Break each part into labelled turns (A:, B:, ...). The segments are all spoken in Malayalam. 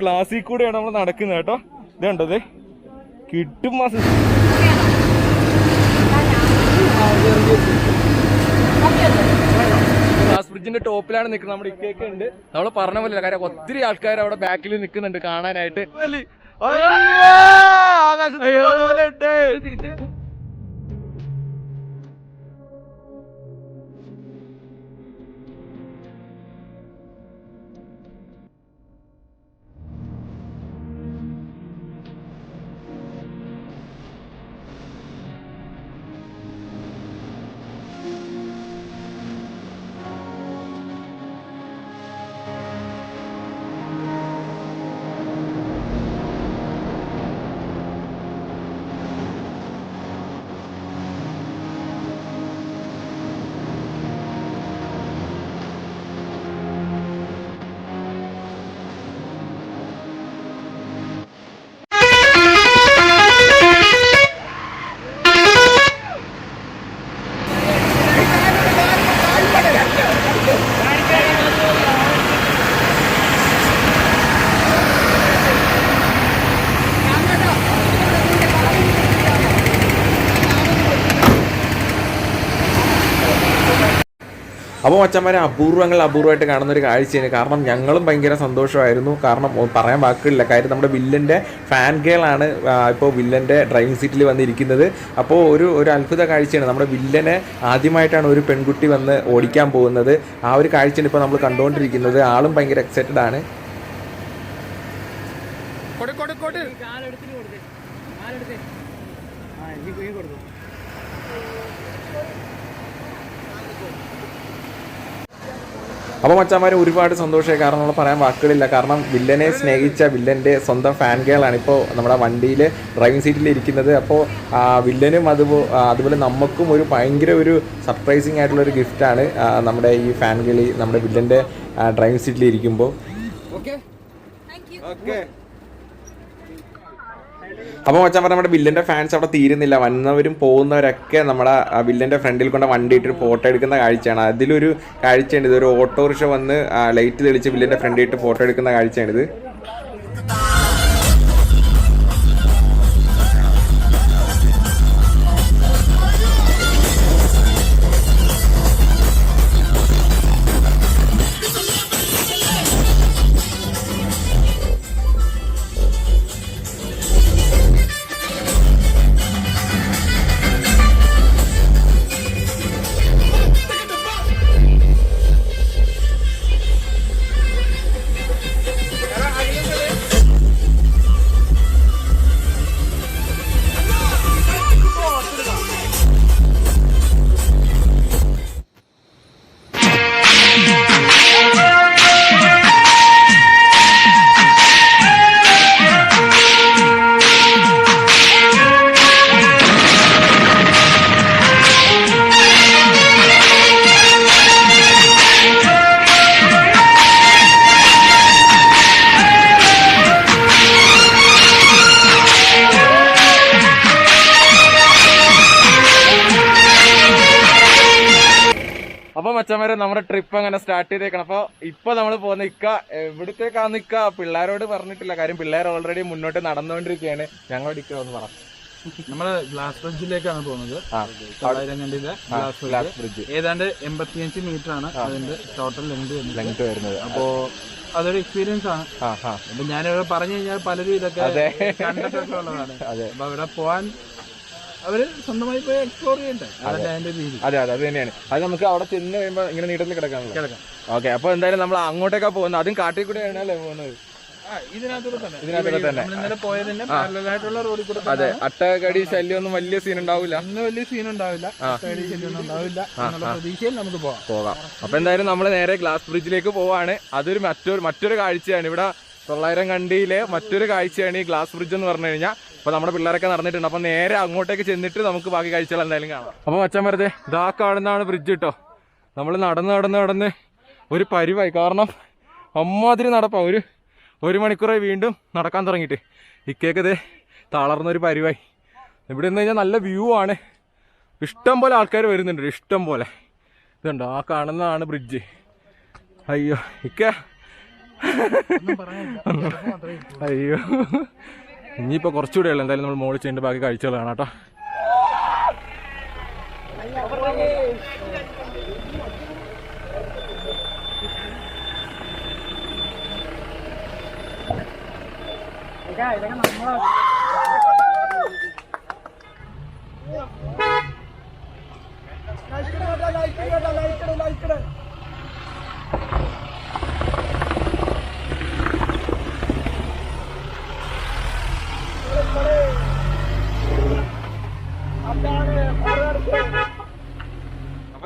A: ഗ്ലാസ്സിൽ കൂടെയാണ് നമ്മൾ നടക്കുന്നത് കേട്ടോ. ഇത് കണ്ടത്? കിട്ടും മാസം ഗ്ലാസ് ബ്രിഡ്ജിന്റെ ടോപ്പിലാണ് നിൽക്കുന്നത്. നമ്മുടെ ഇക്കേക്ക് ഉണ്ട്. നമ്മൾ പറഞ്ഞ പോലെ കാര്യം ഒത്തിരി ആൾക്കാർ അവിടെ ബാക്കിൽ നിൽക്കുന്നുണ്ട് കാണാനായിട്ട്.
B: അപ്പോൾ അച്ഛന്മാരെ അപൂർവങ്ങൾ അപൂർവമായിട്ട് കാണുന്ന ഒരു കാഴ്ചയാണ്. കാരണം ഞങ്ങളും ഭയങ്കര സന്തോഷമായിരുന്നു. കാരണം പറയാൻ വാക്കുകളില്ല കാര്യം നമ്മുടെ വില്ലന്റെ ഫാൻ ഗേളാണ് ഇപ്പോൾ വില്ലന്റെ ഡ്രൈവിംഗ് സീറ്റിൽ വന്നിരിക്കുന്നത്. അപ്പോൾ ഒരു ഒരു അത്ഭുത കാഴ്ചയാണ്. നമ്മുടെ വില്ലനെ ആദ്യമായിട്ടാണ് ഒരു പെൺകുട്ടി വന്ന് ഓടിക്കാൻ പോകുന്നത്. ആ ഒരു കാഴ്ചയാണ് ഇപ്പോൾ നമ്മൾ കണ്ടുകൊണ്ടിരിക്കുന്നത് ആളും ഭയങ്കര എക്സൈറ്റഡ് ആണ്. അപ്പോൾ മച്ചാമാരെ ഒരുപാട് സന്തോഷമായി. കാരണം നമ്മൾ പറയാൻ വാക്കുകളില്ല. കാരണം വില്ലനെ സ്നേഹിച്ച വില്ലന്റെ സ്വന്തം ഫാൻ ഗേളാണ് ഇപ്പോൾ നമ്മുടെ വണ്ടിയിൽ ഡ്രൈവിംഗ് സീറ്റിൽ ഇരിക്കുന്നത്. അപ്പോൾ വില്ലനും അതുപോലെ അതുപോലെ നമുക്കും ഒരു ഭയങ്കര ഒരു സർപ്രൈസിങ് ആയിട്ടുള്ള ഒരു ഗിഫ്റ്റാണ് നമ്മുടെ ഈ ഫാൻ ഗേളി നമ്മുടെ വില്ലന്റെ ഡ്രൈവിംഗ് സീറ്റിൽ ഇരിക്കുമ്പോൾ അപ്പോൾ മച്ചാൻ പറഞ്ഞ നമ്മുടെ വില്ലന്റെ ഫാൻസ് അവിടെ തീരുന്നില്ല. വന്നവരും പോകുന്നവരൊക്കെ നമ്മുടെ വില്ലന്റെ ഫ്രണ്ടിൽ കൊണ്ട് വണ്ടി ഇട്ട് ഫോട്ടോ എടുക്കുന്ന കാഴ്ചയാണ്. അതിലൊരു കാഴ്ചയാണ് ഇത് ഒരു ഓട്ടോറിക്ഷ വന്ന് ലൈറ്റ് തെളിച്ച് വില്ലന്റെ ഫ്രണ്ടിൽ ഇട്ട് ഫോട്ടോ എടുക്കുന്ന കാഴ്ചയാണിത്.
A: അപ്പൊ മച്ചന്മാരെ നമ്മുടെ ട്രിപ്പ് അങ്ങനെ സ്റ്റാർട്ട് ചെയ്തേക്കണം. അപ്പൊ ഇപ്പൊ നമ്മൾ പോകുന്ന ഇക്ക എവിടത്തേക്കാന്ന് ഇക്ക പിള്ളേരോട് പറഞ്ഞിട്ടില്ല. കാര്യം പിള്ളേർ ഓൾറെഡി മുന്നോട്ട് നടന്നുകൊണ്ടിരിക്കുകയാണ്. ഞങ്ങളോട് ഇക്ക ഒന്ന് പറ.
C: നമ്മൾ ഗ്ലാസ് ബ്രിഡ്ജിലേക്കാണ് പോകുന്നത്.
A: ആ,
C: ഗ്ലാസ് ബ്രിഡ്ജ്. ഏതാണ്ട് എൺപത്തിയഞ്ച് മീറ്റർ ആണ് അതിന്റെ ടോട്ടൽ ലെങ്ത്
A: ലെങ്ത് വരുന്നത്.
C: അപ്പോ അതൊരു എക്സ്പീരിയൻസ് ആണ്. അപ്പൊ ഞാനിവിടെ പറഞ്ഞു കഴിഞ്ഞാൽ പലരും ഇതൊക്കെ. കണ്ടിട്ടൊക്കെ ഉള്ളതാണ്. അപ്പൊ അവിടെ പോവാൻ അവർ സ്വന്തമായി പോയി എക്സ്പ്ലോർ ചെയ്യട്ടെ അതല്ല അതിന്റെ രീതി.
A: അതെ അതെ അത് തന്നെയാണ്. അത് നമുക്ക് അവിടെ ചെന്ന് കഴിയുമ്പോ ഇങ്ങനെ നീട്ടത്തിൽ കിടക്കാനുള്ള
C: കിടക്കാം.
A: ഓക്കെ അപ്പൊ എന്തായാലും നമ്മൾ അങ്ങോട്ടേക്കാ പോകുന്നത്. അതും കാട്ടിൽ കൂടെയാണ് അല്ലേ പോകുന്നത്?
C: ഇതിനകത്തൂടെ തന്നെ.
A: ഇതിനകത്തൂടെ തന്നെ.
C: ഇന്നലെ റോഡിൽ കൂടെ
A: അതെ അട്ടകടി ശല്യം ഒന്നും വലിയ സീൻ ഉണ്ടാവില്ല.
C: വലിയ സീൻ ഉണ്ടാവില്ല. ഉണ്ടാവില്ല എന്നുള്ള പ്രതീക്ഷയിൽ നമുക്ക് പോവാം.
A: പോകാം. അപ്പൊ എന്തായാലും നമ്മൾ നേരെ ഗ്ലാസ് ബ്രിഡ്ജിലേക്ക് പോവാണ്. അതൊരു മറ്റൊരു മറ്റൊരു കാഴ്ചയാണ്. ഇവിടെ തൊള്ളായിരം കണ്ടിയിലെ മറ്റൊരു കാഴ്ചയാണ് ഈ ഗ്ലാസ് ബ്രിഡ്ജ് എന്ന് പറഞ്ഞു കഴിഞ്ഞാൽ അപ്പൊ നമ്മുടെ പിള്ളേരൊക്കെ നടന്നിട്ടുണ്ട്. അപ്പൊ നേരെ അങ്ങോട്ടേക്ക് ചെന്നിട്ട് നമുക്ക് ബാക്കി കാഴ്ചകൾ എന്തായാലും കാണാം. അപ്പൊ അച്ഛൻ വെറുതെ ഇതാ കാണുന്നതാണ് ബ്രിഡ്ജ് കേട്ടോ നമ്മൾ നടന്ന് നടന്ന് നടന്ന് ഒരു പരിവായി. കാരണം അമ്മാതിരി നടപ്പാ. ഒരു ഒരു മണിക്കൂറായി വീണ്ടും നടക്കാൻ തുടങ്ങിയിട്ട്. ഇക്കേക്കത് തളർന്നൊരു പരിവായി. ഇവിടെ നിന്ന് കഴിഞ്ഞാൽ നല്ല വ്യൂ ആണ്. ഇഷ്ടം പോലെ ആൾക്കാർ വരുന്നുണ്ട്. ഇഷ്ടം പോലെ. ഇതുണ്ടോ? ആ കാണുന്നതാണ് ബ്രിഡ്ജ് അയ്യോ ഇക്ക. അയ്യോ. ഇനിയിപ്പോ കുറച്ചുകൂടെ ഉള്ളു. എന്തായാലും നമ്മൾ മോളിൽ ചെയ്യേണ്ട ബാക്കി കാഴ്ചകൾ കാണാം കേട്ടോ.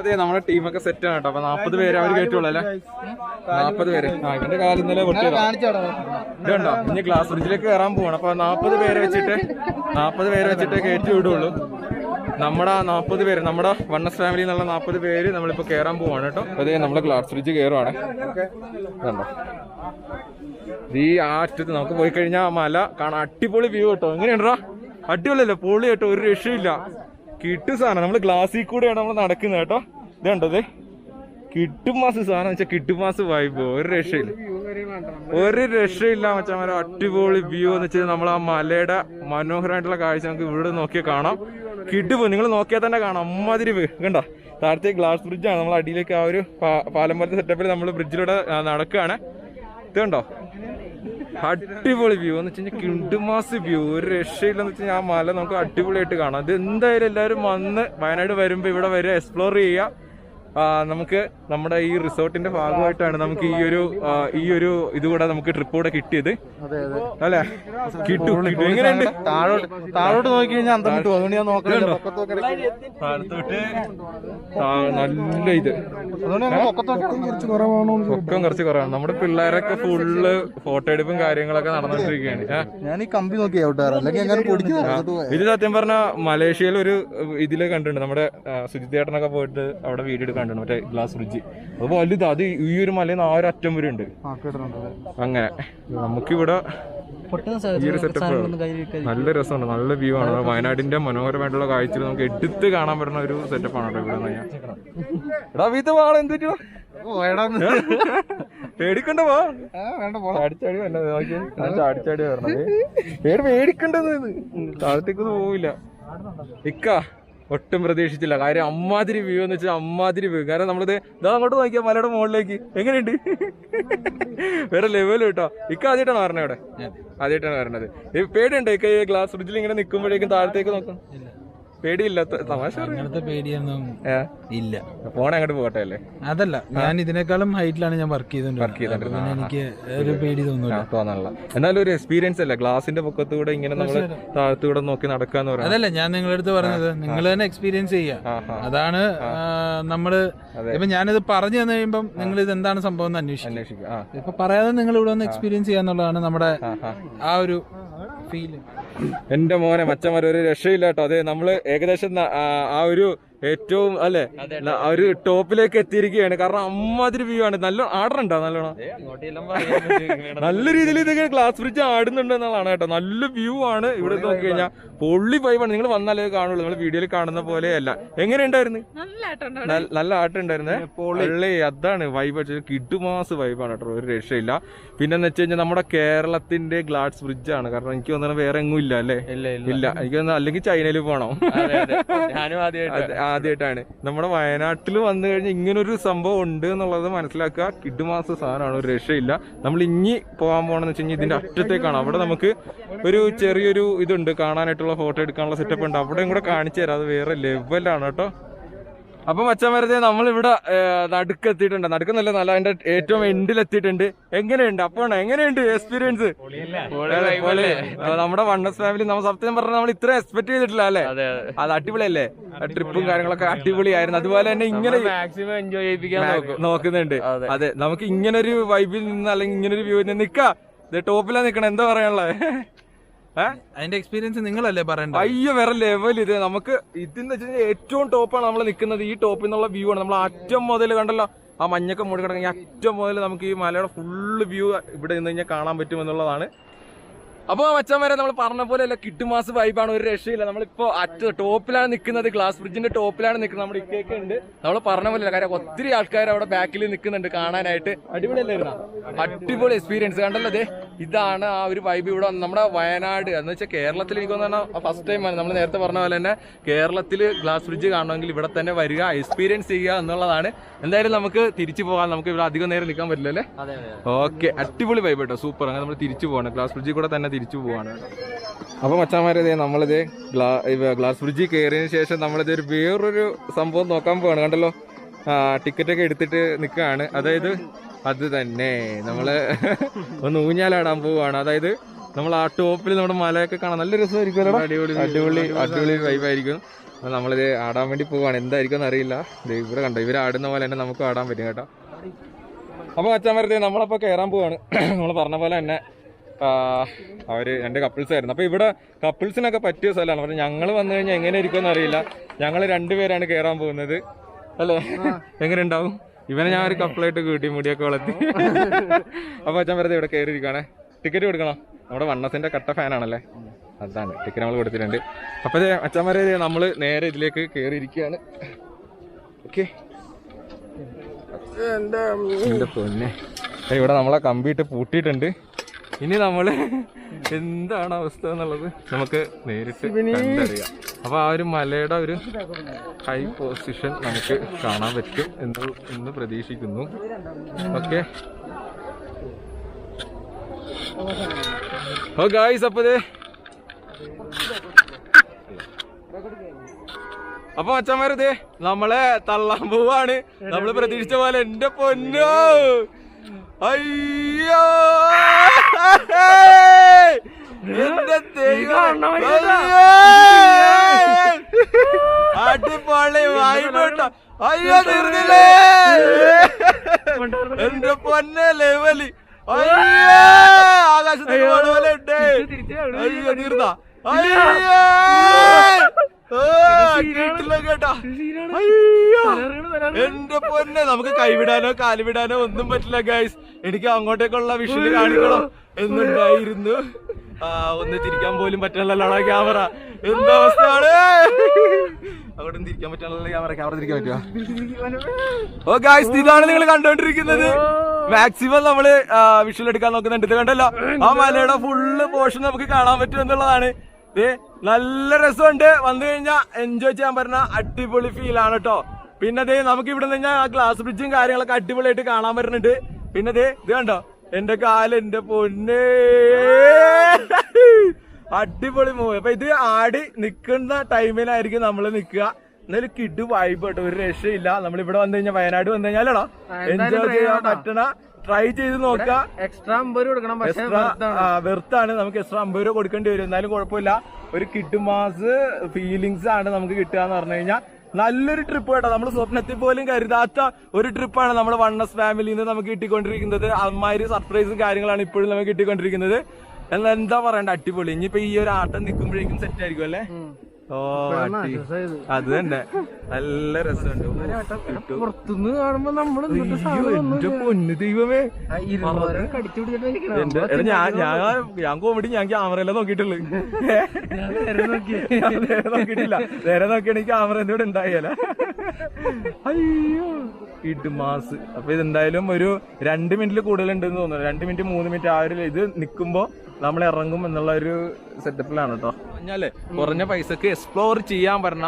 A: അപ്പൊ നമ്മുടെ ടീമൊക്കെ സെറ്റ് ആണ് കേട്ടോ. അപ്പൊ നാപ്പത് പേര് അവർ കേട്ടുള്ളൂ അല്ലേ? നാപ്പത് പേര്. ആ ഇവന്റെ കാലം ഇന്നലെ പൊട്ടിയതാ. ഇതുണ്ടോ? ഇനി ഗ്ലാസ് ബ്രിഡ്ജിലേക്ക് കയറാൻ പോവാണ്. അപ്പൊ നാപ്പത് പേരെ വെച്ചിട്ട് നാപ്പത് പേരെ വെച്ചിട്ട് കയറ്റി വിടുള്ളൂ. നമ്മുടെ നാപ്പത് പേര് നമ്മുടെ വണ്ണസ് ഫാമിലി എന്നുള്ള നാപ്പത് പേര് നമ്മളിപ്പോ കേറാൻ പോവാണ് കേട്ടോ. അതെ നമ്മുടെ ഗ്ലാസ് ബ്രിഡ്ജ് കയറുവാണ് ഈ ആ അറ്റത്ത് നമുക്ക് പോയി കഴിഞ്ഞാൽ മല കാണാൻ അടിപൊളി വ്യൂ കേട്ടോ. എങ്ങനെയുണ്ടോ അടിപൊളിയല്ലേ? പൊളി കേട്ടോ. ഒരു രക്ഷയില്ല കിട്ടു സാധനം. നമ്മൾ ഗ്ലാസ്സിൽ കൂടെയാണ് നമ്മൾ നടക്കുന്നത് കേട്ടോ. ഇതുണ്ടത് കിട്ടും മാസ് സാധനം വെച്ചാൽ കിട്ടും മാസ് വൈബ് ഒരു രക്ഷയില്ല. ഒരു രക്ഷയില്ല മച്ചാമാരെ അടിപൊളി വ്യൂ എന്ന് വെച്ചാൽ നമ്മൾ ആ മലയുടെ മനോഹരമായിട്ടുള്ള കാഴ്ച നമുക്ക് ഇവിടെ നോക്കിയാൽ കാണാം. കിട്ടുപോ നിങ്ങൾ നോക്കിയാൽ തന്നെ കാണാം. അമ്മാതിരി കണ്ടോ? താഴത്തെ ഗ്ലാസ് ബ്രിഡ്ജാണ് നമ്മൾ അടിയിലേക്ക് ആ ഒരു പാ- പാലം പോലത്തെ സെറ്റപ്പിൽ നമ്മൾ ബ്രിഡ്ജിലൂടെ നടക്കുകയാണ് ഇത് കണ്ടോ? അടിപൊളി വ്യൂ എന്ന് വെച്ച് കഴിഞ്ഞാൽ കിണ്ടുമാസ് വ്യൂ ഒരു രക്ഷയില്ലെന്ന് വെച്ച് കഴിഞ്ഞാൽ ആ മല നമുക്ക് അടിപൊളിയായിട്ട് കാണാം. ഇത് എന്തായാലും എല്ലാവരും വന്ന് വയനാട് വരുമ്പോൾ ഇവിടെ വരിക എക്സ്പ്ലോർ ചെയ്യുക നമുക്ക് നമ്മുടെ ഈ റിസോർട്ടിന്റെ ഭാഗമായിട്ടാണ് നമുക്ക് ഈ ഒരു ഈ ഒരു ഇതുകൂടെ നമുക്ക് ട്രിപ്പ് കൂടെ കിട്ടിയത്. അല്ലേ? കിട്ടു കിട്ടു. എങ്ങനെയുണ്ട്?
C: താഴോട്ട് താഴോട്ട് നോക്കി കഴിഞ്ഞാൽ അന്തം കിട്ടും അതുകൊണ്ട് ഞാൻ
A: താഴത്തോട്ട് നല്ല ഇത്. പൊക്കം കുറച്ച് കുറവാണ് നമ്മുടെ പിള്ളേരൊക്കെ ഫുള്ള് ഫോട്ടോ എടുപ്പും കാര്യങ്ങളൊക്കെ നടന്നുകൊണ്ടിരിക്കുകയാണ്
C: ഞാൻ ഈ കമ്പി നോക്കി
A: ഇത് സത്യം പറഞ്ഞ മലേഷ്യയിൽ ഒരു ഇതിൽ കണ്ടിട്ടുണ്ട്. നമ്മുടെ സുജിത് ചേട്ടനൊക്കെ പോയിട്ട് അവിടെ വീഡിയോ എടുക്കാൻ കണ്ടിട്ടുണ്ട് മറ്റേ ഗ്ലാസ് ബ്രിഡ്ജ് അത് വലുത് അത് ഈ ഒരു മലയിൽ നിന്ന് ആ ഒരു അറ്റം വരെ ഉണ്ട്. അങ്ങനെ. നമുക്കിവിടെ ഈ ഒരു സെറ്റപ്പ് നല്ല രസമുണ്ട് നല്ല വ്യൂ ആണ്. വയനാടിന്റെ മനോഹരമായിട്ടുള്ള കാഴ്ചയിൽ നമുക്ക് എടുത്ത് കാണാൻ പറ്റുന്ന ഒരു സെറ്റപ്പ് ആണ് കേട്ടോ ഇവിടെ നിന്ന് കഴിഞ്ഞാൽ. എടാ വീത്ത് വാള എന്തിട്ടു പേടിക്കണ്ട വാ.
C: വേണ്ട
A: ചാടിച്ചാടി വരണത് നോക്കിയേ. ഞാൻ ചാടിച്ചാടി വരണത്. പേടി പേടിക്കണ്ടത് താഴത്തേക്കൊന്നും പോവില്ല. ഇക്ക. ഒട്ടും പ്രതീക്ഷിച്ചില്ല. കാര്യം അമ്മാതിരി വ്യൂ എന്ന് വെച്ചാൽ അമ്മാതിരി വ്യൂ കാരണം നമ്മളിത് ഇതാ അങ്ങോട്ട് നോക്കിയാൽ മലയുടെ മുകളിലേക്ക്. എങ്ങനെയുണ്ട്? വേറെ ലെവൽ കേട്ടോ. ഇക്ക ആദ്യമായിട്ടാണ് വരണേ ഇവിടെ? ആദ്യമായിട്ടാണ് വരണത്. ഈ പേടിയുണ്ടോ ഇക്ക ഈ ഗ്ലാസ് ഫ്രിഡ്ജിൽ ഇങ്ങനെ നിൽക്കുമ്പോഴേക്കും താഴത്തേക്ക് നോക്കും പേടിയില്ല ത- തമാശ.
D: അങ്ങനത്തെ പേടിയൊന്നും ഇല്ല.
A: ഫോൺ അങ്ങോട്ട് പോകട്ടെ അല്ലേ?
D: അതല്ല ഞാൻ ഇതിനേക്കാളും ഹൈറ്റിലാണ് ഞാൻ വർക്ക് ചെയ്തോണ്ട് എനിക്ക് ഒരു പേടി
A: തോന്നുന്നില്ല തോന്നണില്ല. എന്നാലും ഒരു എക്സ്പീരിയൻസ് അല്ല? ഗ്ലാസിന്റെ പൊക്കത്തൂടെ ഇങ്ങനെ നമ്മൾ താഴത്തൂടെ നോക്കി നടക്കാന്ന് പറയുന്നത്
D: അതല്ല ഞാൻ നിങ്ങളുടെ അടുത്ത് പറഞ്ഞത് നിങ്ങൾ തന്നെ എക്സ്പീരിയൻസ് ചെയ്യാം
A: ആ, ആ.
D: അതാണ് നമ്മൾ ഇപ്പൊ ഞാനിത് പറഞ്ഞു തന്നു കഴിയുമ്പോൾ നിങ്ങൾ ഇത് എന്താണ് സംഭവം എന്ന് അന്വേഷിക്കും. ഇപ്പൊ പറയാതെ നിങ്ങൾ ഇവിടെ ഒന്ന് എക്സ്പീരിയൻസ് ചെയ്യാന്നുള്ളതാണ് നമ്മുടെ
A: ആ,
D: ഒരു ഫീൽ
A: എന്റെ മോനെ മച്ചന്മാർ ഒരു രക്ഷയില്ല കേട്ടോ അതെ നമ്മൾ ഏകദേശം ആ ഒരു ഏറ്റവും അല്ലെ? ഒരു ടോപ്പിലേക്ക് എത്തിയിരിക്കുകയാണ്. കാരണം അമ്മാതിരി വ്യൂ ആണ്. നല്ല ആടറുണ്ടോ നല്ലോണം. നല്ല രീതിയിൽ ഇതൊക്കെ ഗ്ലാസ് ബ്രിഡ്ജ് ആടുന്നുണ്ട് എന്നുള്ളതാണ് കേട്ടോ. നല്ല വ്യൂ ആണ് ഇവിടെ നോക്കി കഴിഞ്ഞാൽ പൊള്ളി വൈബാണ് നിങ്ങൾ വന്നാലേ കാണുള്ളൂ. നിങ്ങൾ വീഡിയോയിൽ കാണുന്ന പോലെ അല്ല എങ്ങനെയുണ്ടായിരുന്നു? നല്ല- നല്ല ആട്ടുണ്ടായിരുന്നേ പൊള്ളി അതാണ് വൈബ് കിഡുമാസ് വൈബാണ് കേട്ടോ. ഒരു രക്ഷയില്ല. പിന്നെന്ന് വെച്ച് കഴിഞ്ഞാൽ നമ്മുടെ കേരളത്തിന്റെ ഗ്ലാസ് ബ്രിഡ്ജ് ആണ്. കാരണം എനിക്ക് തോന്നുന്നത് വേറെ എങ്ങും ഇല്ല അല്ലേ? ഇല്ല ഇല്ല. എനിക്ക് തോന്നുന്നു അല്ലെങ്കിൽ ചൈനയിൽ പോകണം
E: ഞാനും ആദ്യമായിട്ട്
A: ആദ്യമായിട്ടാണ്. നമ്മുടെ വയനാട്ടിൽ വന്നു കഴിഞ്ഞാൽ ഇങ്ങനൊരു സംഭവം ഉണ്ട് എന്നുള്ളത് മനസ്സിലാക്കുക. കിഡുമാസ സാധനമാണ് ഒരു രക്ഷയില്ല. നമ്മൾ ഇനി പോകാൻ പോകണമെന്ന് വെച്ച് കഴിഞ്ഞാൽ ഇതിന്റെ അറ്റത്തേക്കാണ്. അവിടെ നമുക്ക് ഒരു ചെറിയൊരു ഇതുണ്ട് കാണാനായിട്ടുള്ള ഫോട്ടോ എടുക്കാനുള്ള സെറ്റപ്പ് ഉണ്ട്. അവിടെയും കൂടെ കാണിച്ചു തരാം. അത് വേറെ ലെവലാണ് കേട്ടോ. അപ്പൊ മച്ചാൻ വെറുതെ നമ്മളിവിടെ നടുക്കെത്തിയിട്ടുണ്ട്. നടുക്കുന്നല്ല നല്ല അതിന്റെ ഏറ്റവും എൻഡിൽ എത്തിയിട്ടുണ്ട് എങ്ങനെയുണ്ട്? അപ്പൊ എങ്ങനെയുണ്ട് എക്സ്പീരിയൻസ് നമ്മുടെ വണ്ണസ് ഫാമിലി നമ്മൾ സത്യം പറഞ്ഞാൽ നമ്മൾ ഇത്ര എക്സ്പെക്ട് ചെയ്തിട്ടില്ല അല്ലേ?
E: അതെ
A: അടിപൊളിയല്ലേ? ട്രിപ്പും കാര്യങ്ങളൊക്കെ അടിപൊളിയായിരുന്നു. അതുപോലെ തന്നെ ഇങ്ങനെ
E: മാക്സിമം എൻജോയ് ചെയ്യിപ്പിക്കാൻ
A: നോക്കുന്നുണ്ട്.
E: അതെ.
A: നമുക്ക് ഇങ്ങനൊരു ഒരു വൈബിൽ നിന്ന് അല്ലെങ്കിൽ ഇങ്ങനൊരു വ്യൂവിൽ നിന്ന് നിക്കാ. ടോപ്പിലാ നിക്കണം. എന്താ പറയാനുള്ളത്
D: അതിന്റെ എക്സ്പീരിയൻസ് നിങ്ങളല്ലേ പറയണ്ട?
A: അയ്യോ വേറെ ലെവൽ ഇത്. നമുക്ക് ഇതെന്ന് വെച്ച് കഴിഞ്ഞാൽ ഏറ്റവും ടോപ്പാണ് നമ്മൾ നിൽക്കുന്നത് ഈ ടോപ്പിൽ നിന്നുള്ള വ്യൂ ആണ്. നമ്മൾ അറ്റം മുതൽ കണ്ടല്ലോ ആ മഞ്ഞൊക്കെ മൂടി കിടക്കുന്ന അറ്റം മുതൽ നമുക്ക് ഈ മലയുടെ ഫുള്ള് വ്യൂ ഇവിടെ നിന്ന് കഴിഞ്ഞാൽ കാണാൻ പറ്റുമെന്നുള്ളതാണ് അപ്പൊ മച്ചാൻ വരെ നമ്മൾ പറഞ്ഞ പോലെ അല്ല കിട്ടുമാസ് വൈബാണ് ഒരു രക്ഷയില്ല. നമ്മളിപ്പോ അറ്റ ടോപ്പിലാണ് നിൽക്കുന്നത് ഗ്ലാസ് ബ്രിഡ്ജിന്റെ ടോപ്പിലാണ് നിൽക്കുന്നത് നമ്മുടെ ഇക്കേക്ക് ഉണ്ട്. നമ്മൾ പറഞ്ഞ പോലെ അല്ല കാര്യം ഒത്തിരി ആൾക്കാർ അവിടെ ബാക്കിൽ നിൽക്കുന്നുണ്ട് കാണാനായിട്ട്. അടിപൊളിയല്ലായിരുന്ന അടിപൊളി എക്സ്പീരിയൻസ് കണ്ടല്ലോ അതെ ഇതാണ് ആ ഒരു വൈബ് ഇവിടെ നമ്മുടെ വയനാട്. എന്ന് വെച്ചാൽ കേരളത്തിൽ എനിക്ക് തോന്നുന്ന ഫസ്റ്റ് ടൈം ആണ്. നമ്മൾ നേരത്തെ പറഞ്ഞ പോലെ തന്നെ കേരളത്തിൽ ഗ്ലാസ് ബ്രിഡ്ജ് കാണണമെങ്കിൽ ഇവിടെ തന്നെ വരിക എക്സ്പീരിയൻസ് ചെയ്യുക എന്നുള്ളതാണ്. എന്തായാലും നമുക്ക് തിരിച്ചു പോകാം. നമുക്ക് ഇവിടെ അധികം നേരം നിൽക്കാൻ പറ്റില്ല അല്ലേ ഓക്കെ അടിപൊളി വൈബ് കേട്ടോ. സൂപ്പർ അങ്ങനെ നമ്മൾ തിരിച്ചു പോകണം ഗ്ലാസ് ബ്രിഡ്ജിൽ കൂടെ തന്നെ തിരിച്ചു പോവാണ് അപ്പൊ മച്ചാമാരെ ഇതേ നമ്മളിത് ഗ്ലാ ഗ്ലാസ് ബ്രിഡ്ജിൽ കയറിയതിനു ശേഷം നമ്മളിത് ഒരു വേറൊരു സംഭവം നോക്കാൻ പോവാണ്. കണ്ടല്ലോ? ടിക്കറ്റ് ഒക്കെ എടുത്തിട്ട് നിൽക്കുകയാണ് അതായത് അത് തന്നെ. നമ്മൾ ഒന്ന് ഊഞ്ഞാലാടാൻ പോവാണ്. അതായത് നമ്മൾ ആ ടോപ്പിൽ നമ്മുടെ മലയൊക്കെ കാണാൻ നല്ല രസമായിരിക്കും അടിപൊളി അടിപൊളി അടിപൊളി വൈബായിരിക്കും അപ്പൊ നമ്മളിത് ആടാൻ വേണ്ടി പോവാണ്. എന്തായിരിക്കും എന്ന് അറിയില്ല. ദേ ഇവിടെ കണ്ടോ ഇവർ ആടുന്ന പോലെ തന്നെ നമുക്ക് ആടാൻ പറ്റും കേട്ടോ. അപ്പൊ അച്ഛൻ വെറുതെ നമ്മളപ്പോ കയറാൻ പോവാണ്. നമ്മൾ പറഞ്ഞ പോലെ തന്നെ ആ, അവർ രണ്ട് കപ്പിൾസ് ആയിരുന്നു. അപ്പോൾ ഇവിടെ കപ്പിൾസിനൊക്കെ പറ്റിയ സ്ഥലമാണ്. പക്ഷെ ഞങ്ങൾ വന്നു കഴിഞ്ഞാൽ എങ്ങനെ ഇരിക്കുമെന്ന് അറിയില്ല. ഞങ്ങൾ രണ്ടുപേരാണ് കയറാൻ പോകുന്നത്. അല്ലേ? എങ്ങനെ ഉണ്ടാവും ഇവനെ ഞാൻ ഒരു കപ്പിളായിട്ട് കൂട്ടി മുടിയൊക്കെ വളർത്തി. അപ്പൊ അച്ഛൻ വെറുതെ ഇവിടെ കയറി ഇരിക്കുകയാണേ ടിക്കറ്റ് കൊടുക്കണം? നമ്മുടെ വണ്ണത്തിന്റെ കട്ട ഫാനാണല്ലേ? അതാണ്. ടിക്കറ്റ് നമ്മൾ കൊടുത്തിട്ടുണ്ട്. അപ്പൊ ദേ അച്ഛന്മാരെ നമ്മൾ നേരെ ഇതിലേക്ക് കയറി ഇരിക്കുകയാണ് ഓക്കെ എന്റെ പൊന്നെ. ഇവിടെ നമ്മളെ കമ്പിയിട്ട് പൂട്ടിയിട്ടുണ്ട്. ഇനി നമ്മൾ എന്താണ് അവസ്ഥ എന്നുള്ളത് നമുക്ക് നേരിട്ട് കണ്ടറിയാം. അപ്പൊ ആ ഒരു മലയുടെ ഒരു ഹൈ പൊസിഷൻ നമുക്ക് കാണാൻ പറ്റും എന്ന് എന്ന് പ്രതീക്ഷിക്കുന്നു. ഓക്കെ. ഓ ഗായ്സ് അപ്പൊ ദേ. അപ്പൊ അച്ഛന്മാരതേ നമ്മളെ തള്ളാൻ പോവാണ്. നമ്മൾ പ്രതീക്ഷിച്ച പോലെ എന്റെ പൊന്നോ. അയ്യോ. അടിപൊളി വായ്പേട്ട. അയ്യോ തീർന്നില്ലേ എന്റെ പൊന്നെ ലെവലി. അയ്യോ! ആകാശത്തിന് പോലെ ഉണ്ട്. അയ്യോ തീർന്ന? അയ്യോ! കേട്ടാ. അയ്യോ! എന്റെ പൊന്നെ നമുക്ക് കൈവിടാനോ കാലുവിടാനോ ഒന്നും പറ്റില്ല ഗൈസ് എനിക്ക് അങ്ങോട്ടേക്കുള്ള വിഷു കാണിക്കണം. എന്നുണ്ടായിരുന്നു. ഒന്ന് തിരിക്കാൻ പോലും പറ്റില്ലല്ലോ ക്യാമറ എന്താ അവസ്ഥയാണ് അവിടെ? തിരിക്കാൻ പറ്റാനുള്ള ക്യാമറ ക്യാമറ തിരിക്കാൻ പറ്റുക ഓ ഗായ്സ് ഇതാണ് നിങ്ങൾ കണ്ടോണ്ടിരിക്കുന്നത്. മാക്സിമം നമ്മൾ വിഷ്വൽ എടുക്കാൻ നോക്കുന്നുണ്ട്. ഇത് കണ്ടല്ലോ? ആ മലയുടെ ഫുള്ള് പോർഷൻ നമുക്ക് കാണാൻ പറ്റും എന്നുള്ളതാണ്. നല്ല രസമുണ്ട്. വന്നു കഴിഞ്ഞാൽ എൻജോയ് ചെയ്യാൻ പറ്റുന്ന അടിപൊളി ഫീൽ ആണ് കേട്ടോ പിന്നെ ദേ നമുക്ക് ഇവിടെ നിന്ന് ആ ഗ്ലാസ് ബ്രിഡ്ജും കാര്യങ്ങളൊക്കെ അടിപൊളിയായിട്ട് കാണാൻ വരുന്നുണ്ട് പിന്നെ ദേ ഇത് കണ്ടോ? എന്റെ കാൽ എന്റെ പൊന്നേ. അടിപൊളി മൂവ് അപ്പൊ ഇത് ആടി നിക്കുന്ന ടൈമിലായിരിക്കും നമ്മൾ നിക്കുക. എന്നാലും കിഡ് വൈബ് കേട്ടോ. ഒരു രക്ഷയില്ല. നമ്മൾ ഇവിടെ വന്നു കഴിഞ്ഞാൽ വയനാട് വന്നു കഴിഞ്ഞാലോ എൻജോയ് ചെയ്യാൻ പറ്റണ ട്രൈ ചെയ്ത് നോക്കുക.
E: എക്സ്ട്രാ അമ്പത് കൊടുക്കണം
A: എക്സ്ട്രാ വെർത്താണ് നമുക്ക് എക്സ്ട്രാ അമ്പത് രൂപ കൊടുക്കേണ്ടി വരും. എന്നാലും കുഴപ്പമില്ല. ഒരു കിഡ് മാസ് ഫീലിങ്സ് ആണ് നമുക്ക് കിട്ടുക എന്ന് പറഞ്ഞു കഴിഞ്ഞാൽ നല്ലൊരു ട്രിപ്പ് കേട്ടോ. നമ്മൾ സ്വപ്നത്തിൽ പോലും കരുതാത്ത ഒരു ട്രിപ്പാണ് നമ്മൾ വണ്ണസ് ഫാമിലിയിൽ നിന്ന് നമുക്ക് കിട്ടിക്കൊണ്ടിരിക്കുന്നത്. അമ്മാതിരി സർപ്രൈസും കാര്യങ്ങളാണ് ഇപ്പോഴും നമുക്ക് കിട്ടിക്കൊണ്ടിരിക്കുന്നത്. എന്നാൽ എന്താ പറയണ്ട? അടിപൊളി. ഇനിയിപ്പോ ഈ ഒരു ആട്ടം നിൽക്കുമ്പോഴേക്കും സെറ്റ് ആയിരിക്കും അല്ലേ? ഓ അത് തന്നെ. നല്ല രസമുണ്ട്.
E: പുറത്തുനിന്ന് കാണുമ്പോ
A: നമ്മൾ എന്റെ പൊന്ന് ദൈവമേ. എന്റെ ഞാൻ ഞാൻ ഞാൻ കോമഡി ഞാൻ ക്യാമറയിലെ നോക്കിയിട്ടുള്ളു നേരെ നോക്കിയിട്ടില്ല. നേരെ നോക്കിയാണെങ്കിൽ ക്യാമറ എന്റെ കൂടെ ഉണ്ടായാല. അയ്യോ. ഇടുമാസ് അപ്പൊ ഇതെന്തായാലും ഒരു രണ്ട് മിനിറ്റിൽ കൂടുതൽ ഉണ്ടെന്ന് തോന്നുന്നു. രണ്ട് മിനിറ്റ് മൂന്ന് മിനിറ്റ് ആ ഒരു ഇത് നിൽക്കുമ്പോ നമ്മൾ ഇറങ്ങും എന്നുള്ള ഒരു സെറ്റപ്പിലാണ് കേട്ടോ പറഞ്ഞാലേ കുറഞ്ഞ പൈസക്ക് എക്സ്പ്ലോർ ചെയ്യാൻ പറഞ്ഞ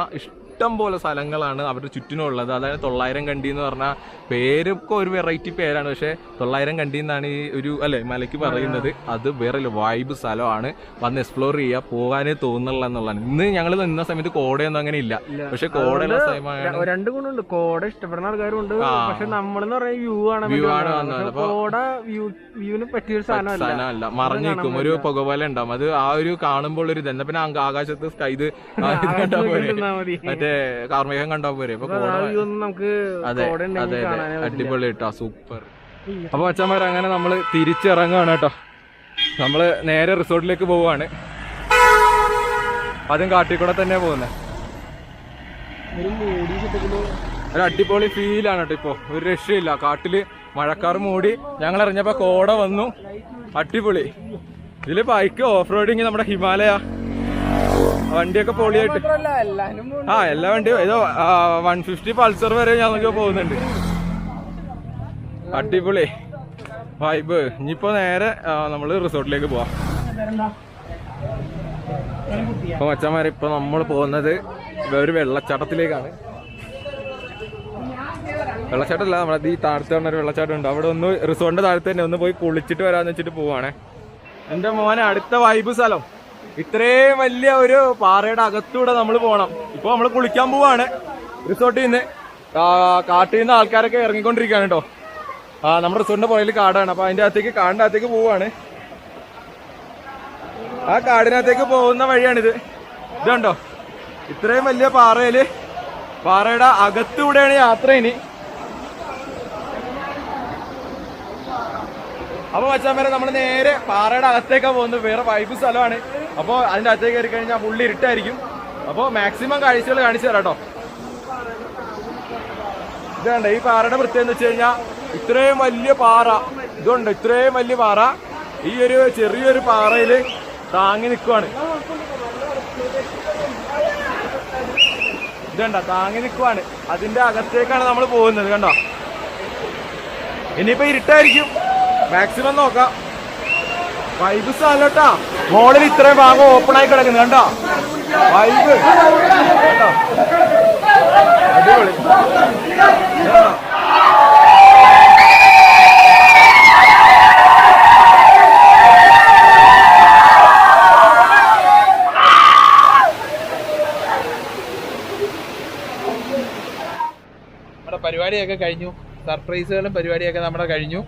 A: ഇഷ്ടം പോലെ സ്ഥലങ്ങളാണ് അവരുടെ ചുറ്റിനുള്ളത്. അതായത് തൊള്ളായിരം കണ്ടി എന്ന് പറഞ്ഞാൽ പേരൊക്കെ ഒരു വെറൈറ്റി പേരാണ്. പക്ഷേ തൊള്ളായിരം കണ്ടി എന്നാണ് ഈ ഒരു അല്ലെ മലയ്ക്ക് പറയുന്നത്. അത് വേറെ വൈബ് സ്ഥലമാണ്. വന്ന് എക്സ്പ്ലോർ ചെയ്യുക പോകാനേ തോന്നുന്നില്ല എന്നുള്ളതാണ്. ഇന്ന് ഞങ്ങൾ നിന്ന സമയത്ത് കോടയൊന്നും അങ്ങനെ ഇല്ല. പക്ഷെ കോടയുള്ള സമയമാണ്.
E: രണ്ട് ഗുണമുണ്ട്. കോട ഇഷ്ടപ്പെടുന്ന ആൾക്കാരുണ്ട്. പക്ഷെ നമ്മളെന്ന് പറഞ്ഞ വ്യൂ ആണ്
A: വ്യൂ ആണ്
E: കോട വ്യൂ വ്യൂവിന് സാധനമല്ല.
A: സ്ഥലമല്ല മറിഞ്ഞു നിൽക്കും ഒരു പുകപോലെ ഉണ്ടാവും. അത് ആ ഒരു കാണുമ്പോൾ ഒരു ഇതെന്നാ പിന്നെ ആകാശത്ത് സ്കൈ ഇത്. മറ്റേ കാർമേഘം കണ്ടാ പോരെ?
E: നമുക്ക്
A: അതെ അതെ. അടിപൊളി കേട്ടോ സൂപ്പർ. അപ്പൊ അച്ഛന്മാർ അങ്ങനെ നമ്മൾ തിരിച്ചിറങ്ങാണ് കേട്ടോ. നമ്മൾ നേരെ റിസോർട്ടിലേക്ക് പോവാണ് അതും കാട്ടിക്കൂടെ തന്നെ പോകുന്നത് ഒരു അടിപൊളി ഫീലാണ് കേട്ടോ ഇപ്പൊ. ഒരു രക്ഷയില്ല. കാട്ടിൽ മഴക്കാർ മൂടി ഞങ്ങൾ ഇറങ്ങിയപ്പോ കോട വന്നു. അടിപൊളി. ഇതിൽ ബൈക്ക് ഓഫ് റോഡിങ് നമ്മുടെ ഹിമാലയ. വണ്ടിയൊക്കെ പൊളിയായിട്ട്. ആ എല്ലാ വണ്ടിയും ഏതോ വൺ ഫിഫ്റ്റി പൾസർ വരെ ഞങ്ങൾക്ക് പോകുന്നുണ്ട്. അടിപൊളി. വൈബ് ഇനിയിപ്പോ നേരെ നമ്മൾ നമ്മൾ റിസോർട്ടിലേക്ക് പോവാം. ഇപ്പൊ മച്ചന്മാരെ ഇപ്പൊ നമ്മൾ പോകുന്നത് ഒരു വെള്ളച്ചാട്ടത്തിലേക്കാണ്. വെള്ളച്ചാട്ടമല്ല നമ്മളത് ഈ താഴത്തെ പറഞ്ഞ ഒരു വെള്ളച്ചാട്ടം ഉണ്ട് അവിടെ ഒന്ന് റിസോർട്ടിന്റെ താഴത്ത് തന്നെ ഒന്ന് പോയി കുളിച്ചിട്ട് വരാന്ന് വെച്ചിട്ട് പോവാണേ. എന്റെ മോനെ അടുത്ത വൈബ് സ്ഥലം. ഇത്രയും വലിയ ഒരു പാറയുടെ അകത്തൂടെ നമ്മൾ പോകണം ഇപ്പൊ നമ്മൾ കുളിക്കാൻ പോവാണ്. റിസോർട്ടിൽ നിന്ന് കാട്ടിൽ നിന്ന് ആൾക്കാരൊക്കെ ഇറങ്ങിക്കൊണ്ടിരിക്കുകയാണ് കേട്ടോ ആ നമ്മുടെ റിസോർട്ടിന്റെ പുറകിൽ കാടാണ്. അപ്പൊ അതിന്റെ അകത്തേക്ക് കാടിന്റെ അകത്തേക്ക് പോവാണ്. ആ കാടിനകത്തേക്ക് പോകുന്ന വഴിയാണിത്. ഇതുണ്ടോ? ഇത്രയും വലിയ പാറയിൽ പാറയുടെ അകത്തൂടെയാണ് യാത്ര ഇനി. അപ്പൊ മച്ചാൻ വരെ നമ്മൾ നേരെ പാറയുടെ അകത്തേക്കാ പോകുന്നത്. വേറെ വൈബ് സ്ഥലമാണ്. അപ്പോൾ അതിന്റെ അകത്തേക്ക് കയറി കഴിഞ്ഞാൽ പുള്ളി ഇരുട്ടായിരിക്കും. അപ്പോൾ മാക്സിമം കാഴ്ചകൾ കാണിച്ചു തരാം കേട്ടോ. ഇതുണ്ട് ഈ പാറയുടെ പ്രത്യേകത എന്ന് വെച്ച് കഴിഞ്ഞാൽ ഇത്രയും വലിയ പാറ ഇതുണ്ട് ഇത്രയും വലിയ പാറ. ഈ ഒരു ചെറിയൊരു പാറയിൽ താങ്ങി നിൽക്കുവാണ് ഇതുണ്ട താങ്ങി നിൽക്കുവാണ് അതിന്റെ അകത്തേക്കാണ് നമ്മൾ പോകുന്നത് കണ്ടോ? ഇനിയിപ്പോ ഇരുട്ടായിരിക്കും. മാക്സിമം നോക്കാം. വൈബ് അല്ലോട്ടാ മോളിൽ ഇത്രയും ഭാഗം ഓപ്പൺ ആയി കിടക്കുന്നു കണ്ടോ? വൈബ് അടിപൊളി?
D: പരിപാടിയൊക്കെ കഴിഞ്ഞു. സർപ്രൈസുകളും പരിപാടിയൊക്കെ നമ്മുടെ കഴിഞ്ഞു.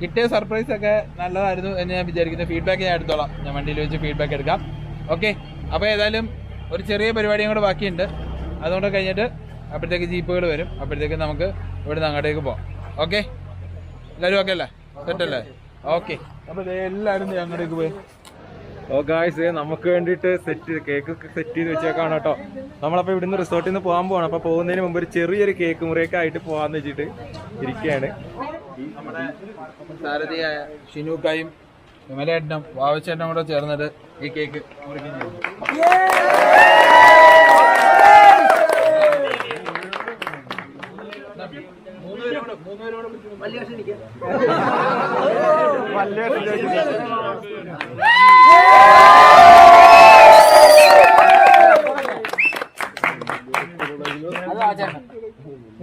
D: കിട്ടിയ സർപ്രൈസ് ഒക്കെ നല്ലതായിരുന്നു എന്ന് ഞാൻ വിചാരിക്കുന്നു. ഫീഡ്ബാക്ക് ഞാൻ എടുത്തോളാം. ഞാൻ വണ്ടിയിൽ വെച്ച് ഫീഡ്ബാക്ക് എടുക്കാം. ഓക്കെ അപ്പോൾ ഏതായാലും ഒരു ചെറിയ പരിപാടിയും കൂടെ ബാക്കിയുണ്ട്. അതുകൊണ്ട് കഴിഞ്ഞിട്ട് അപ്പോഴത്തേക്ക് ജീപ്പുകൾ വരും. അപ്പോഴത്തേക്ക് നമുക്ക് ഇവിടെ നിന്ന് അങ്ങോട്ടേക്ക് പോകാം ഓക്കെ എല്ലാവരും ഓക്കെ അല്ലേ? സെറ്റല്ലേ ഓക്കെ അപ്പോൾ എല്ലാവരും അങ്ങോട്ടേക്ക് പോയി.
A: ഓ ഗായ്സ് നമുക്ക് വേണ്ടിയിട്ട് സെറ്റ് കേക്ക് സെറ്റ് ചെയ്ത് വെച്ചേക്കാണ് കേട്ടോ. നമ്മളപ്പോൾ ഇവിടുന്ന് റിസോർട്ടിൽ നിന്ന് പോകാൻ പോവാണ്. അപ്പോൾ പോകുന്നതിന് മുമ്പ് ഒരു ചെറിയൊരു കേക്ക് മുറിയൊക്കെ ആയിട്ട് പോകാമെന്ന് വെച്ചിട്ട് ഇരിക്കുകയാണ്
D: സാരഥിയായ ഷിനുക്കായും വിമലേട്ടനും വാവച്ചേട്ടനും കൂടെ ചേർന്നിട്ട് ഈ കേക്ക്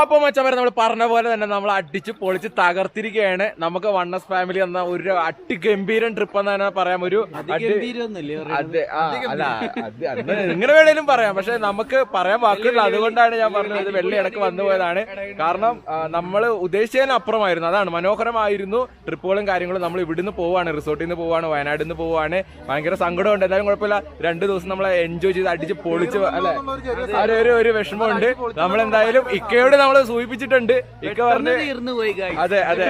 A: അപ്പൊ മച്ചവരെ നമ്മൾ പറഞ്ഞ പോലെ തന്നെ നമ്മൾ അടിച്ച് പൊളിച്ച് തകർത്തിരിക്കുകയാണ് നമുക്ക് വണ്ണസ് ഫാമിലി എന്ന ഒരു അട്ടിഗംഭീരൻ ട്രിപ്പ് എന്ന് തന്നെ പറയാം. ഒരു അടി- അതെ അല്ല എങ്ങനെ വേണേലും പറയാം. പക്ഷെ നമുക്ക് പറയാൻ വാക്കുകളില്ല. അതുകൊണ്ടാണ് ഞാൻ പറഞ്ഞത് വെള്ളി ഇടയ്ക്ക് വന്നു പോയതാണ്. കാരണം നമ്മൾ ഉദ്ദേശിച്ചതിന് അപ്പുറമായിരുന്നു. അതാണ് മനോഹരമായിരുന്നു. ട്രിപ്പുകളും കാര്യങ്ങളും നമ്മൾ ഇവിടുന്ന് പോവാണ്. റിസോർട്ടിൽ നിന്ന് പോവാണ്. വയനാട് നിന്ന് പോവാണ്. ഭയങ്കര സങ്കടമുണ്ട്. എന്തായാലും കുഴപ്പമില്ല. രണ്ടു ദിവസം നമ്മളെ എൻജോയ് ചെയ്ത് അടിച്ച് പൊളിച്ച് അല്ലെ? ഒരു ഒരു വിഷമമുണ്ട്. നമ്മൾ എന്തായാലും ഇക്കയോട് നമ്മൾ സൂചിപ്പിച്ചിട്ടുണ്ട്. ഇക്ക പറഞ്ഞ് അതെ അതെ.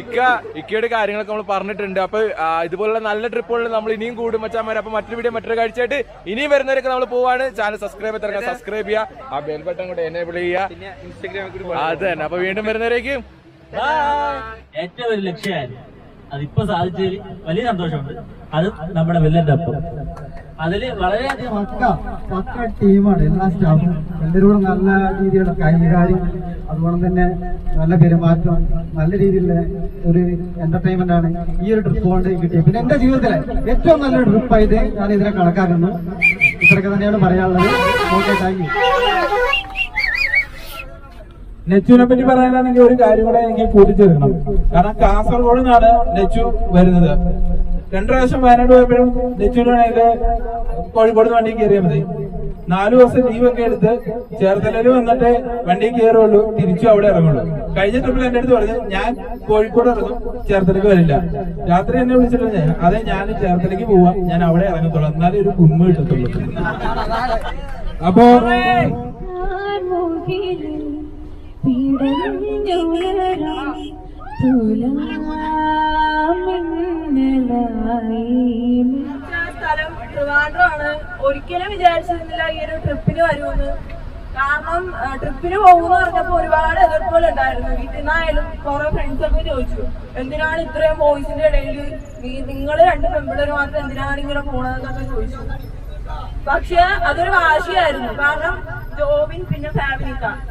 A: ഇക്ക ഇക്കയുടെ കാര്യങ്ങളൊക്കെ നമ്മൾ പറഞ്ഞിട്ടുണ്ട്. അപ്പൊ ഇതുപോലുള്ള നല്ല ട്രിപ്പുകളിൽ നമ്മൾ ഇനിയും കൂടും മച്ചാമാരെ അപ്പൊ മറ്റൊരു വീഡിയോ മറ്റൊരു കാഴ്ചയായിട്ട് ഇനിയും വരുന്നവരൊക്കെ നമ്മൾ പോവാണ്. ചാനൽ സബ്സ്ക്രൈബ് എത്ര സബ്സ്ക്രൈബ് ചെയ്യുക. ആ ബെൽ ബട്ടൺ കൂടെ എനേബിൾ ചെയ്യുക. അത് തന്നെ. അപ്പൊ വീണ്ടും വരുന്നവരേക്കും.
F: ഏറ്റവും ഒരു ലക്ഷ്യമായിരുന്നു അതിപ്പോ സാധിച്ചതിൽ വലിയ സന്തോഷമുണ്ട്. അത് നമ്മുടെ വില്ലന്റെ ഒപ്പം. അതിൽ വളരെയധികം
G: പക്ക പക്ക ടീമാണ് എല്ലാ സ്റ്റാഫും. എല്ലാവരോടും നല്ല രീതിയിലുള്ള കൈകാര്യം അതുപോലെ തന്നെ നല്ല പെരുമാറ്റം നല്ല രീതിയിലുള്ള ഒരു എന്റർടൈൻമെന്റ് ആണ് ഈ ഒരു ട്രിപ്പ് കൊണ്ട് കിട്ടിയത്. പിന്നെ എന്റെ ജീവിതത്തിലെ ഏറ്റവും നല്ലൊരു ട്രിപ്പായിട്ട് ഞാൻ ഇതിനെ കണക്കാക്കുന്നു. ഇത്രയൊക്കെ തന്നെയാണ് പറയാനുള്ളത്. ഓക്കെ താങ്ക് യു
H: നെച്ചുവിനെ പറ്റി പറയാനാണെങ്കിൽ ഒരു കാര്യം കൂടെ എനിക്ക് കൂട്ടിച്ചേർക്കണം കാരണം കാസർഗോഡ് നിന്നാണ് നെച്ചു വരുന്നത്. രണ്ടു പ്രാവശ്യം വയനാട് പോയപ്പോഴും നെച്ചൂരാണെങ്കിൽ കോഴിക്കോട് വണ്ടി കയറിയാൽ മതി. നാലു ദിവസം ലീവ് ഒക്കെ എടുത്ത് ചേർത്തലയിൽ വന്നിട്ട് വണ്ടി കയറുള്ളൂ തിരിച്ചു അവിടെ ഇറങ്ങുള്ളൂ. കഴിഞ്ഞ ട്രിപ്പിൽ എന്റെ അടുത്ത് പറഞ്ഞു ഞാൻ കോഴിക്കോട് ഇറങ്ങും ചേർത്തലയ്ക്ക് വരില്ല. രാത്രി എന്നെ വിളിച്ചിട്ട് അതെ ഞാൻ ചേർത്തലയ്ക്ക് പോവാം ഞാൻ അവിടെ ഇറങ്ങത്തുള്ളൂ. എന്നാലേ ഒരു കുമ്മ കിട്ടത്തുള്ളൂ. അപ്പോ
I: മുകിലിൽ ട്രിവാൻഡ്രമാണ് ഒരിക്കലും വിചാരിച്ചിരുന്നില്ല ഈ ഒരു ട്രിപ്പിന് വരുമെന്ന്. കാരണം ട്രിപ്പിന് പോകുമെന്ന് പറഞ്ഞപ്പോ ഒരുപാട് എതിർപ്പുകൾ ഉണ്ടായിരുന്നു വീട്ടിൽ നിന്നായാലും കുറെ ഫ്രണ്ട്സ് ഒക്കെ ചോദിച്ചു. എന്തിനാണ് ഇത്രയും ബോയ്സിന്റെ ഇടയിൽ നിങ്ങൾ രണ്ട് പെൺപിള്ളേർ മാത്രം എന്തിനാണ് ഇങ്ങനെ പോണതെന്നൊക്കെ ചോദിച്ചു. പക്ഷെ അതൊരു വാശിയായിരുന്നു. കാരണം ജോബിൻ പിന്നെ ഫാമിലിക്കാണ്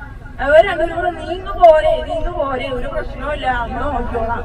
I: അവർ രണ്ടുപേരും കൂടെ നീങ്ങു പോരെ നീങ്ങു പോരെ ഒരു പ്രശ്നവും ഇല്ല അമ്മ നോക്കിക്കോളാം.